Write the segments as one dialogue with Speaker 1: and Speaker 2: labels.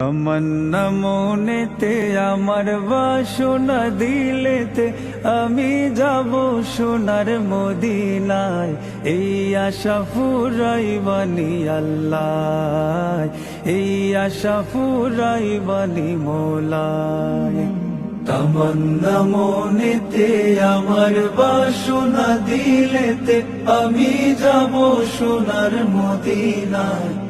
Speaker 1: তমন্না মনেতে আমার বাসনা দিলেতে আমি যাব সোনার মদিনায় এই আশা ফুরাই বানি আল্লাহ, এই আশা ফুরাই বানি মোলায়। তমন্না মনেতে আমার বাসনা দিলেতে আমি যাব সোনার মদিনায়।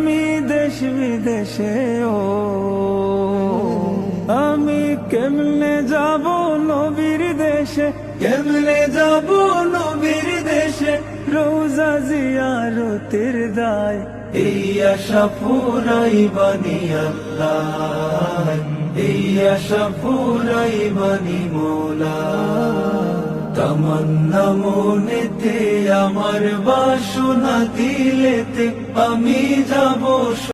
Speaker 1: আমি দেশ বিদেশে ও আমি কেমনে যাব নবীর দেশে? কেমনে যাব নবীর দেশে? রোজা জিয়ারতের দায়, এই আশা ফুরাই বানি আল্লাহ, এই আশা ফুরাই বানি মোলা। তমন্না মনেতে আমার বাসনা দিলেতে আমি যাব